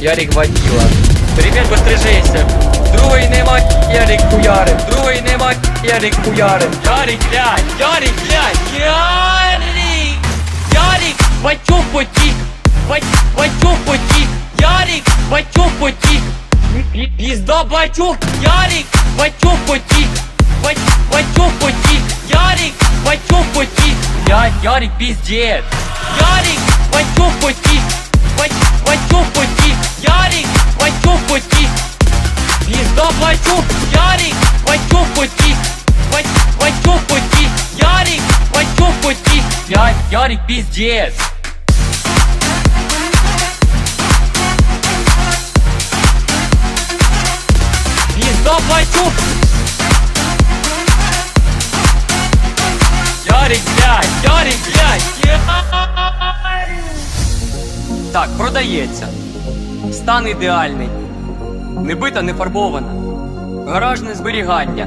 Ярик водила. Привіт, пострижися. Другий нема, Ярик хуярив. Другий нема, Ярик хуярив. Ярик, блядь, Ярик, блядь, Ярик! Ярик, бачок потік, бач, бачок потік, Ярик, бачок потік. Пі- Пізда бачок, Ярик, бачок потік, бач, бачок потік, Ярик, бачок потік. Я, Ярик, пиздец. Ярик, бачок потік, Пізда бачок, Ярик, бачок потік, бач, бачок потік, Ярик, бачок потік. Я, Ярик, пиздец. Пізда бачок. Ярик, блядь, Ярик, блядь, Ярик. Так, продається. Стан ідеальний. Не бита, не фарбована. Гаражне зберігання.